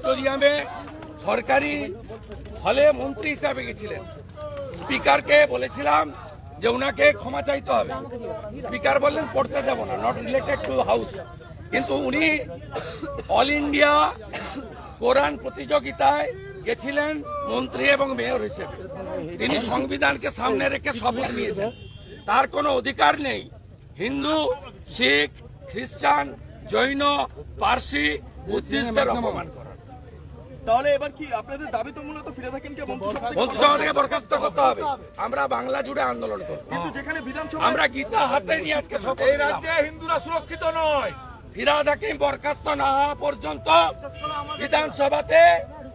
অডিটোরিয়ামে সরকারি হলে মন্ত্রী হিসাবে গেছিলেন। স্পিকারকে বলেছিলাম যে ওনাকে ক্ষমা চাইতে হবে। স্পিকার বললেন পড়তে দেব না নট রিলেটেড টু হাউস কিন্তু উনি অল ইন্ডিয়া কোরআন প্রতিযোগিতায় গেছিলেন মন্ত্রী এবং মেয়র হিসেবে। তিনি সংবিধানকে সামনে রেখে শপথ নিয়েছেন। তার কোনো অধিকার নেই। হিন্দু শিখ খ্রিস্টান জৈন পার্সি বুদ্ধিস্টদের অপমান করার তাহলে এবার কি আপনাদের দাবি তো মূলত ফিরে থাকেন কে মন্ত্রিসভা থেকে? থেকে বরখাস্ত করতে হবে। আমরা বাংলা জুড়ে আন্দোলন করব। কিন্তু যেখানে বিধানসভা আমরা গীতা হাতে নিয়ে আজকে শপথ এই রাজ্যে হিন্দুরা সুরক্ষিত নয়। ফিরাদ হাকিম বরখাস্ত না হওয়া পর্যন্ত বিধানসভাতে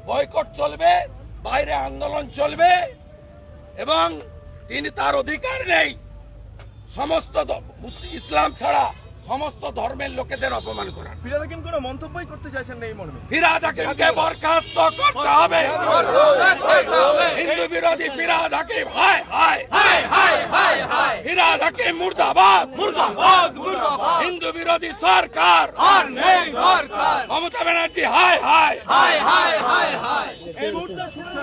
বয়কট চলবে বাইরে আন্দোলন চলবে এবং তিনি তার অধিকার নেই। সমস্ত মুসলিম ইসলাম ছাড়া সমস্ত ধর্মের লোকেদের অপমান করার ফিরে থাকেন কোনো মন্তব্যই করতে চাইছেন না এই মর্মে। ফিরাদ হাকিমকে বরখাস্ত করতে হবে। হিন্দু বিরোধী ফিরাদ হাকিম হায় হায় ফিরাদ হাকিম মুর্দাবাদ। মুর্দাবাদ মুর্দাবাদ। হিন্দু বিরোধী সরকার। আর নেই দরকার মমতা ব্যানার্জি হায় হায় হায় হায় হায় হায়। এই মুহূর্তে শুনুন।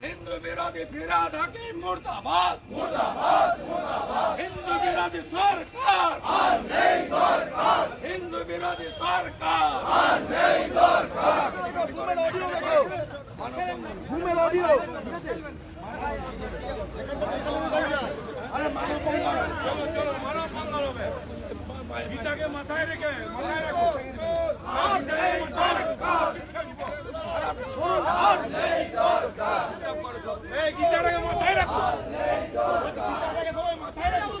হিন্দু বিরোধী ফিরাদ মুর্দাবাদ। মুর্দাবাদ মুর্দাবাদ। হিন্দু বিরোধী সরকার। হিন্দু বিরোধী সরকার। গীতাকে মাথায় রেখে মাথায় রাখো গীতাটাকে মাথায় রাখো গীতাটাকে সবাই মাথায় রাখো